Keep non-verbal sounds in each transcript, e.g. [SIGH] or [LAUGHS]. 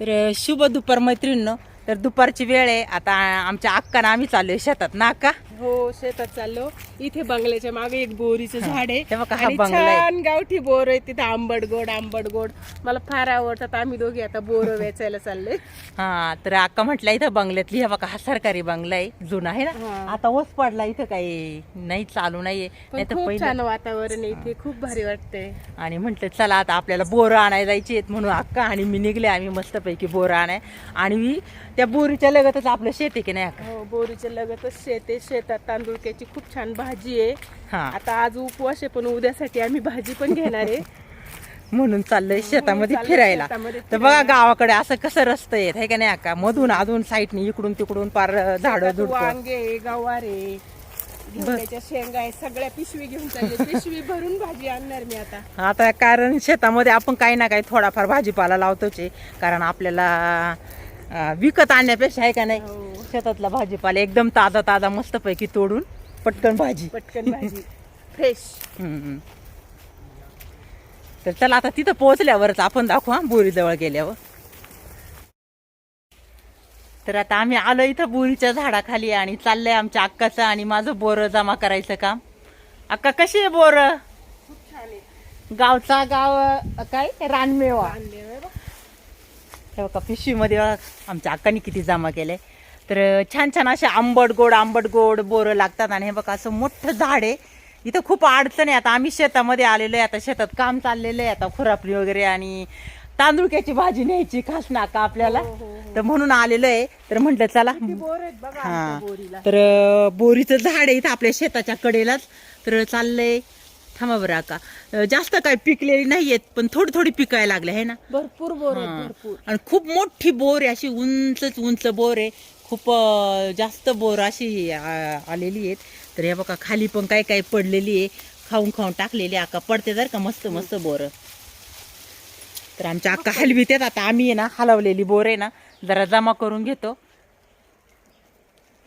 तर शुभ दुपार मैत्रिणीनं. तर दुपारची वेळ आहे. आता आमच्या अक्कानं आम्ही चाललोय शेतात. ना अक्का? हो शेतात चाललो. इथे बंगल्याच्या मागे एक बोरीचं झाड आहे. आणि. छान गावठी बोर आहे तिथे आंबट गोड आंबट गोड मला फार आवडतात. आम्ही दोघे आता बोर वेचायला चालले हा तर अक्का म्हटलं इथं बंगल्यातली हे बघा हा सरकारी बंगला आहे जुना आहे ना. आता ओस पडला इथं काही नाही चालू नाहीये. पण नाही तर खूप छान वातावरण आहे इथे खूप भारी वाटतंय. आणि म्हटलं चला आता आपल्याला बोरं आणायला जायची आहेत म्हणून अक्का आणि मी निघले आम्ही मस्तपैकी बोरं आणाय आणि त्या बोरीच्या लगतच आपलं शेत आहे की नाही अक्का हो बोरीच्या लगतच शेत आहे. शेतात तांदूळक्याची खूप छान भाजी आहे. हा. आता आज उपवास आहे पण उद्यासाठी आम्ही भाजी पण घेणार आहे. [LAUGHS] म्हणून चाललंय शेतामध्ये चाललंय फिरायला. शेतामध्ये तर बघा गावाकडे असं कसं रस्तं येत आहे का नाही अक्का मधून अजून साईडने इकडून तिकडून पार झाडं शेतात झुडपं वांगे आहे, गवार आहे. घेवड्याच्या शेंगा आहे सगळ्या पिशवी घेऊन चालले. पिशवी भरून भाजी आणणार मी आता. आता कारण शेतामध्ये आपण काही ना काही थोडाफार भाजीपाला लावतोच आहे. कारण आपल्याला विकत आणण्यापेक्षा आहे का नाही? हो. शेतातला भाजीपाला एकदम ताजा ताजा मस्तपैकी तोडून पटकन भाजी. पटकन भाजी. [LAUGHS] फ्रेश. तर चला आता तिथं पोहोचल्यावरच आपण दाखवू हा बोरीजवळ गेल्यावर. तर आता आम्ही आलो इथं बोरीच्या झाडाखाली आणि चाललंय आमच्या अक्काचं आणि माझं बोर जमा करायचं काम. अक्का कशी आहे बोर? गावचा गाव काय? रानमेवा. हे बघा पिशवीमध्ये आमच्या अक्काने किती जमा केलंय तर छान छान असे आंबट गोड आंबट गोड बोरं लागतात. आणि हे बघा असं मोठं झाड आहे. इथं खूप अडचण आहे. आता आम्ही शेतामध्ये आलेलो आहे. आता शेतात काम चाललेलं आहे. आता खुरापणी वगैरे आणि तांदुळक्याची भाजी न्यायची खास नाका आपल्याला. हो, हो, हो. तर म्हणून आलेलो आहे. तर म्हटलं चला. हा. तर बोरीचं झाड आहे इथं आपल्या शेताच्या कडेलाच. तर चाललंय. थांबा बरं का जास्त काय पिकलेली नाहीयेत पण थोडी थोडी पिकायला लागले आहे ना? भरपूर बोर आहेत. भरपूर. आणि खूप मोठी बोर आहे अशी उंचच उंच बोर आहे. खूप अं, जास्त बोर अशी आ- आलेली आहेत. तर हे बघा खाली पण काय काय पडलेली आहे. खाऊन खाऊन टाकलेली आहे. आका पडते जर का मस्त मस्त बोर. तर आमच्या अक्का हलवीत आता आम्ही आहे ना हलवलेली बोर आहे ना जरा जमा करून घेतो.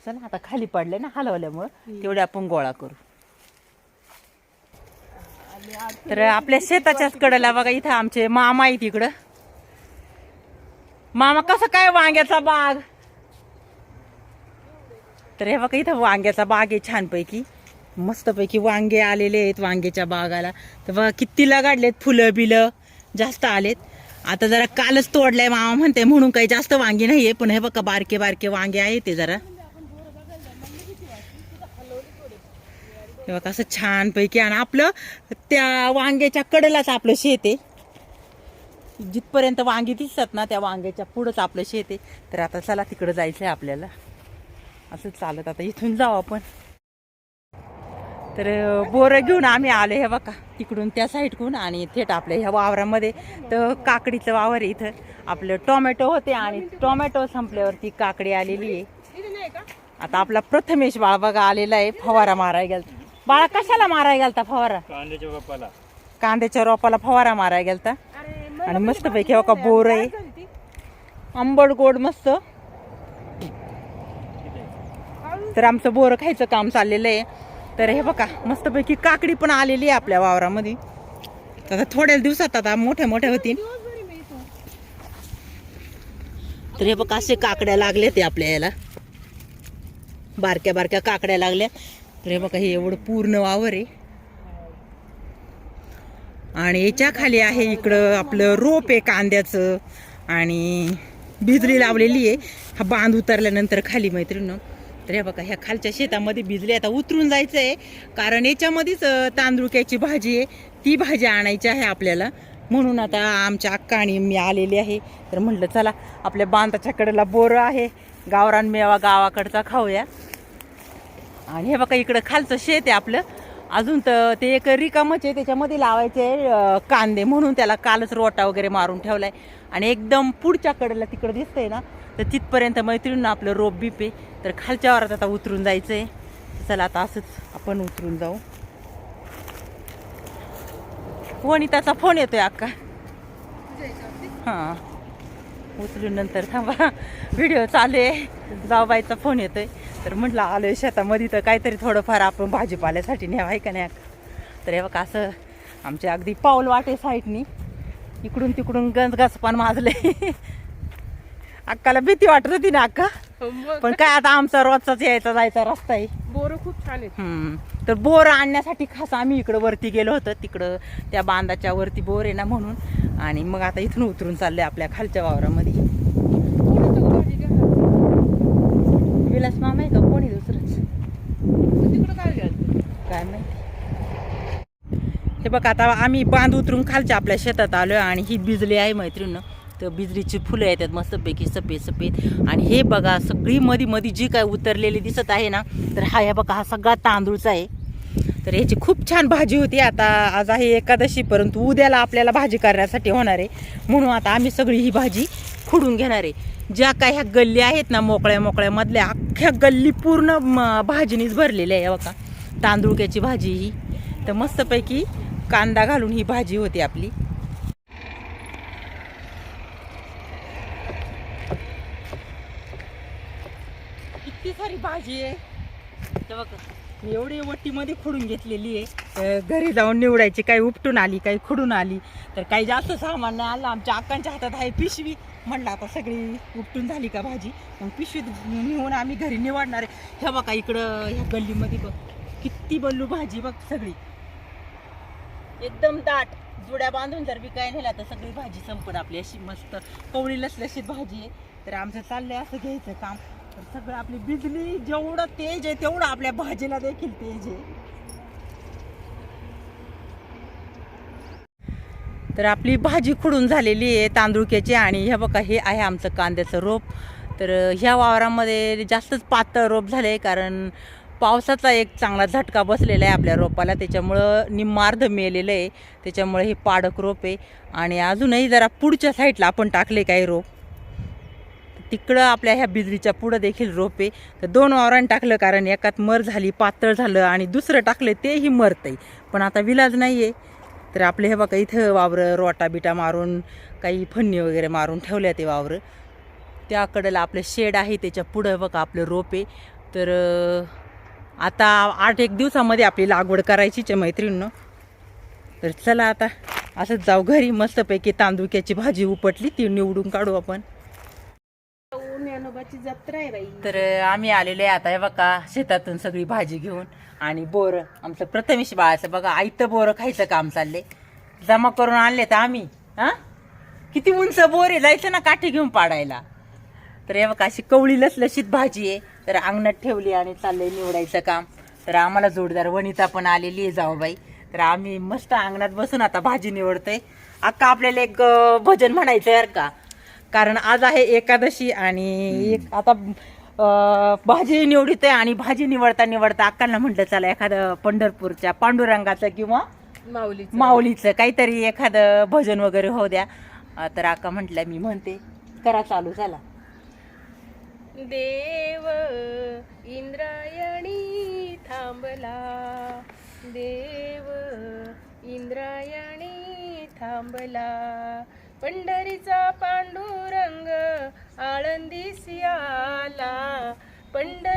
चला आता खाली पडले ना हलवल्यामुळं तेवढे आपण गोळा करू. तर आपल्या शेताच्याच कडेला बघा इथं आमचे मामा आहेत इकडं. मामा कसं काय वांग्याचा बाग? तर हे बघा इथं वांग्याचा बाग आहे छानपैकी. मस्तपैकी वांगे आलेले आहेत वांग्याच्या बागाला. तर बघा किती लगाडलेत फुलं बिलं जास्त आलेत. आता जरा कालच तोडलंय मामा म्हणते म्हणून काही जास्त वांगे नाहीये पण हे बघा बारके बारके वांगे आहे ते जरा. तेव्हा कसं छानपैकी आणि आपलं त्या वांग्याच्या कडेलाच आपलं शेत आहे. जिथपर्यंत वांगी दिसतात ना त्या वांग्याच्या पुढंच आपलं शेत आहे. तर आता चला तिकडं जायचं आहे आपल्याला. असं चालत आता इथून जाऊ आपण. तर बोरं घेऊन आम्ही आलो हे बघा तिकडून त्या साईडकडून आणि थेट आपल्या ह्या वावरामध्ये. तर काकडीचं वावर आहे इथं. आपलं टोमॅटो होते आणि टोमॅटो संपल्यावरती काकडी आलेली आहे. आता आपला प्रथमेश बाळ बघा आलेला आहे फवारा मारायला. गेला बाळा कशाला मारायला गेलता फवारा? कांद्याच्या बापाला कांद्याच्या रोपाला फवारा मारायला गेलता. अरे आणि मस्त पैकी हो का बोर आहे. आंबट गोड मस्त. तर आमचं बोरं खायचं काम चाललेलं आहे. तर हे बघा मस्तपैकी काकडी पण आलेली आहे आपल्या वावरामध्ये. तर आता थोड्या दिवसात आता मोठ्या मोठ्या होतील. तर हे बघा असे काकड्या लागले ते आपल्या याला. बारक्या बारक्या काकड्या लागल्या. तर हे बघा हे एवढं पूर्ण वावर आहे. आणि याच्या खाली आहे इकडं आपलं रोप आहे कांद्याचं. आणि बिजली लावलेली आहे. हा बांध उतरल्यानंतर खाली मैत्रिणीनं. तर हे बघा ह्या खालच्या शेतामध्ये भिजली आता उतरून जायचं आहे कारण याच्यामध्येच तांदुळक्याची भाजी आहे. ती भाजी आणायची आहे आपल्याला. म्हणून आता आमच्या अक्का आणि मी आलेली आहे. तर म्हटलं चला आपल्या बांधाच्या कडेला बोरं आहे. गावरान मेवा गावाकडचा खाऊया. आणि हे बघा इकडं खालचं शेत आहे आपलं. अजून तर ते एक रिकामच आहे त्याच्यामध्ये लावायचे कांदे म्हणून त्याला कालच रोटा वगैरे मारून ठेवलाय. आणि एकदम पुढच्या कडेला तिकडं दिसतंय ना तर तिथपर्यंत मैत्रिणीनं आपलं रोप बीप आहे. तर खालच्या वरात आता उतरून जायचं आहे चला आता असंच आपण उतरून जाऊ. वनिताचा फोन येतोय अक्का. हां. उचलून नंतर थांबा. [LAUGHS] व्हिडिओ चालू आहे. जाऊबाईचा फोन येतोय. तर म्हटलं आलोय शेतामध्ये तर काहीतरी थोडंफार आपण भाजीपाल्यासाठी न्यावं आहे का नाही? तर हे बघा असं आमच्या अगदी पाऊल वाटे साईडनी. इकडून तिकडून गंज पण माजले. अक्काला भीती वाटत होती ना अक्का? मग. पण काय आता आमचा रोजचाच यायचा जायचा रस्ता आहे. बोर खूप छान. तर बोर आणण्यासाठी खास आम्ही इकडं वरती गेलो होतो. तिकडं त्या बांधाच्या वरती बोर आहे ना म्हणून. आणि मग आता इथून उतरून चाललोय आपल्या खालच्या वावरामध्ये कोणाचं भाजी घ्या विलास मामा आहे का कोणी दुसरंच तिकडं काय घ्यायचं काय माहिती हे बघ आता आम्ही बांध उतरून खालच्या आपल्या शेतात आलो आणि ही बिजली आहे मैत्रीण तर बिजलीची फुलं येतात मस्तपैकी सफेद सफेद. आणि हे बघा सगळी मधी मधी जी काय उतरलेली दिसत आहे ना तर हा हे बघा हा सगळा तांदूळचा आहे. तर ह्याची खूप छान भाजी होती. आता आज आहे एकादशी परंतु उद्याला आपल्याला भाजी करण्यासाठी होणार आहे. म्हणून आता आम्ही सगळी ही भाजी खुडून घेणार आहे. ज्या काय ह्या गल्ली आहेत ना मोकळ्या मोकळ्या मधल्या अख्ख्या गल्ली पूर्ण म- भाजीनीच भरलेल्या आहे. बघा तांदूळक्याची भाजी ही. तर मस्तपैकी कांदा घालून ही भाजी होती आपली. किती सारी भाजी आहे. तर बघा. मी एवढी वट्टीमध्ये खुडून घेतलेली आहे. घरी जाऊन निवडायची काही उपटून आली काही खुडून आली. तर काही जास्त सामान नाही आलं. आमच्या अक्कांच्या हातात आहे पिशवी. म्हणलं आता सगळी उपटून झाली का भाजी? मग पिशवीत नेऊन आम्ही घरी निवडणार आहे. हे बघा इकडं ह्या गल्लीमध्ये बघ. किती बल्लू भाजी बघ सगळी. एकदम दाट जुड्या बांधून जर विकाय नेला तर सगळी भाजी संपण आपली अशी मस्त कवळी लसलशीत भाजी आहे. तर आमचं चाललंय असं घ्यायचं काम. तर सगळं आपली बिजली जेवढं तेज आहे तेवढं आपल्या भाजीला देखील तेज आहे. तर आपली भाजी खुडून झालेली आहे तांदूळक्याची आणि हे बघा हे आहे आमचं कांद्याचं रोप. तर ह्या वावरामध्ये जास्तच पातळ रोप झालं आहे कारण पावसाचा एक चांगला झटका बसलेला आहे आपल्या रोपाला. त्याच्यामुळं निम्मार्ध मेलेलं आहे. त्याच्यामुळे हे पाडक रोप आहे. आणि अजूनही जरा पुढच्या साईडला आपण टाकले काही रोप. तिकडं आपल्या ह्या बिजलीच्या पुढं देखील रोप आहे. तर दोन वावरांनी टाकलं कारण एकात मर झाली पातळ झालं आणि दुसरं टाकलं तेही मरतंय. पण आता विलाज नाही आहे तर आपले हे बघा इथं वावरं रोटा बिटा मारून काही फन्नी वगैरे मारून ठेवल्या ते वावरं. त्याकडेला आपलं शेड आहे त्याच्या पुढं बघा आपलं रोप आहे. तर आता आठ एक दिवसामध्ये आपली लागवड करायचीच आहे मैत्रिणीनं. तर चला आता असंच जाऊ घरी. मस्तपैकी तांदुक्याची भाजी उपटली ती निवडून काढू आपण. जत्रा आहे बाई तर आम्ही आलेले आहे आता हे बघा शेतातून सगळी भाजी घेऊन. आणि बोरं आमचं प्रथमेश बाळाचं बघा आयतं बोरं खायचं काम चालले जमा करून आणले तर आम्ही हा? किती उंच बोर आहे? जायचं ना काठी घेऊन पाडायला. तर हे बघा अशी कवळी लसलशीत भाजी आहे. तर अंगणात ठेवली आणि चाललंय निवडायचं काम. तर आम्हाला जोडदार वनिता पण आलेली आहे जाऊबाई. तर आम्ही मस्त अंगणात बसून आता भाजी निवडतोय. अक्का आपल्याला एक भजन म्हणायचं आहे का? कारण आज आहे एकादशी आणि एक आता भाजी निवडीत आहे आणि भाजी निवडता निवडता अक्कांना म्हटलं चला एखादं पंढरपूरच्या पांडुरंगाचं किंवा माऊली माऊलीचं काहीतरी एखादं भजन वगैरे होऊ द्या. तर अक्का म्हटलं मी म्हणते करा चालू चला. देव इंद्रायणी थांबला. देव इंद्रायणी थांबला. पंढरीचा पांडुरंग आळंदीस आला. पंढरी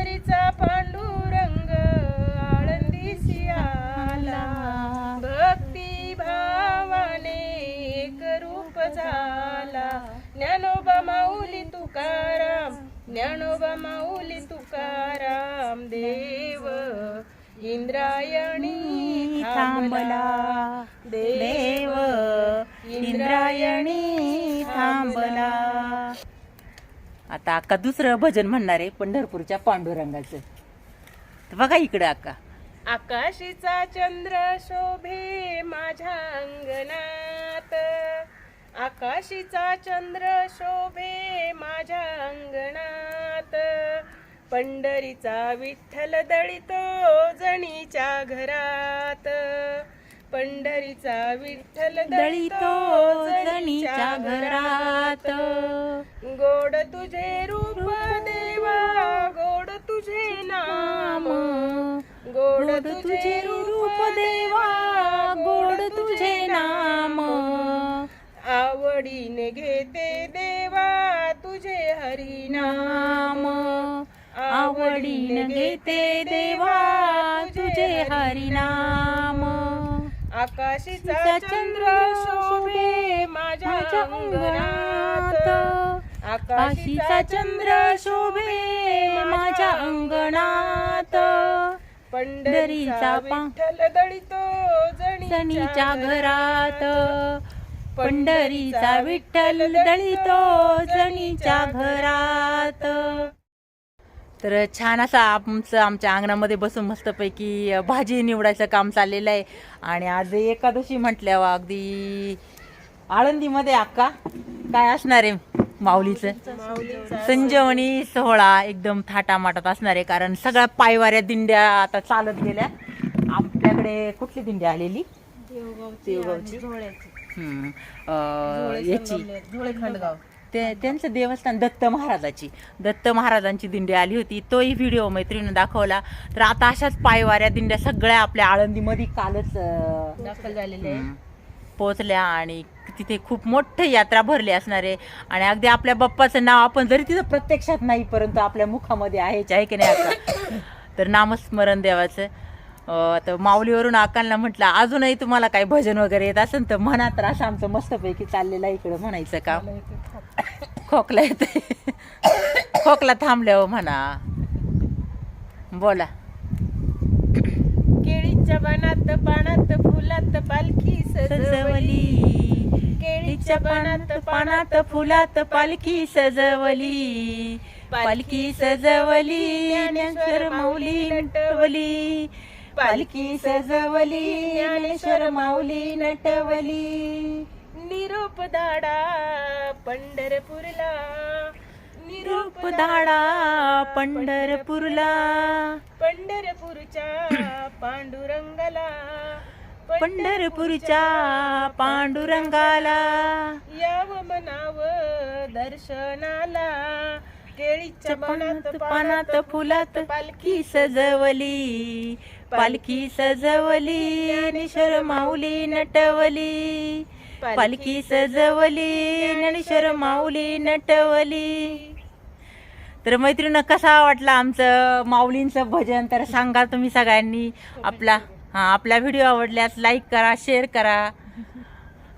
ज्ञानोबा माऊली तुकाराम देव इंद्रायणी थांबला. देव इंद्रायणी थांबला. आता अक्का दुसरं भजन म्हणणार आहे पंढरपूरच्या पांडुरंगाचं. तर बघा इकडे अक्का. आकाशीचा चंद्र शोभे माझ्या अंगणात. आकाशीचा चंद्र शोभे माझ्या अंगणात. पंढरीचा विठ्ठल दळितो जणीच्या घरात. पंढरीचा विठ्ठल दळितो जणीच्या घरात. गोड तुझे रूप देवा गोड तुझे नाम. गोड तुझे रूप देवा गोड तुझे नाम. आवडीने घेते देवा तुझे हरिनाम. आवडीने घेते देवा तुझे हरिनाम. आकाशीचा चंद्र शोभे माझ्या अंगणात. काशीचा चंद्र शोभे माझ्या अंगणात. पंढरीचा पा- विठ्ठल दळितो जणीच्या घरात. पंढरीचा विठ्ठल दळितो जणीच्या घरात. तर छान असा आमचं आमच्या अंगणामध्ये बसून मस्तपैकी भाजी निवडायचं काम चाललेलं आहे. आणि आज एकादशी म्हटल्यावर अगदी आळंदीमध्ये अक्का काय असणार आहे माऊलीचं? संजीवनी सोहळा एकदम थाटामाटात असणार आहे कारण सगळ्या पायवाऱ्या दिंड्या आता चालत गेल्या. आपल्याकडे कुठली दिंडी आलेली? देवगावची. हम्म. अं, याची. ते त्यांचं देवस्थान दत्त महाराजाची. दत्त महाराजांची दिंडी आली होती. तोही व्हिडिओ मैत्रिणीनं दाखवला. तर आता अशाच पायवाऱ्या दिंड्या सगळ्या आपल्या आळंदीमध्ये कालच अं, दाखल झालेले हम्म. पोहोचल्या आणि तिथे खूप मोठी यात्रा भरली असणार आहे. आणि अगदी आपल्या बाप्पाचं नाव आपण जरी तिथं प्रत्यक्षात नाही परंतु आपल्या मुखामध्ये आहेच आहे की नाही आता? तर नामस्मरण देवाचं. तर माऊलीवरून आकांना म्हटलं अजूनही तुम्हाला काही भजन वगैरे येत असेल तर म्हणा तर असं आमचं मस्तपैकी चाललेलं आहे इकडं म्हणायचं काम खोकला येते खोकला थांबल्यावर म्हणा. बोला. केळीच्या बनात पानात फुलात पालखी सजवली. केळीच्या बनात पानात फुलात पालखी सजवली. पालखी सजवली ज्ञानेश्वर माऊली नटवली पालखी सजवली ज्ञानेश्वर माऊली नटवली. निरोप दाडा पंढरपूरला. रूप धाडा पंढरपूरला. पंढरपूरच्या पांडुरंगाला. पंढरपूरच्या पांडुरंगाला. याव मनाव दर्शनाला. केळीच्या पानात पानात फुलात पालखी सजवली. पालखी सजवली ज्ञानेश्वर माऊली नटवली. पालखी सजवली ज्ञानेश्वर माऊली नटवली. तर मैत्रिणी कसा वाटला आमचं माऊलींचं भजन? तर सांगा तुम्ही सगळ्यांनी. आपला हा आपला व्हिडिओ आवडल्यास लाईक करा शेअर करा.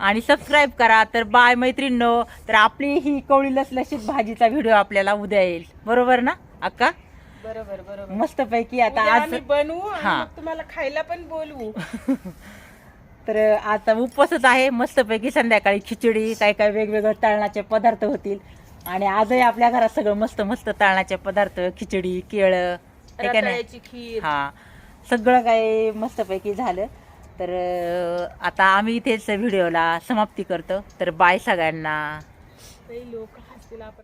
आणि सबस्क्राईब करा. तर बाय मैत्रिणींनो. तर आपली ही कवळी लसलशीत भाजीचा व्हिडिओ आपल्याला उद्या येईल. बरोबर ना अक्का? बरोबर बरोबर. मस्तपैकी आता उद्या आज आम्ही बनवू आणि हा. मग तुम्हाला खायला पण बोलवू. [LAUGHS] तर आता उपवासच आहे. मस्तपैकी संध्याकाळी खिचडी काय काय वेगवेगळे तळणाचे पदार्थ होतील. आणि आजही आपल्या घरात सगळं मस्त मस्त तळणाचे पदार्थ खिचडी केळं हे का नाही. रताळ्याची खीर. हा. सगळं काही मस्तपैकी झालं. तर अं, आता आम्ही इथेच व्हिडिओला समाप्ती करतो. तर बाय सगळ्यांना. काही लोक हसतील आपण.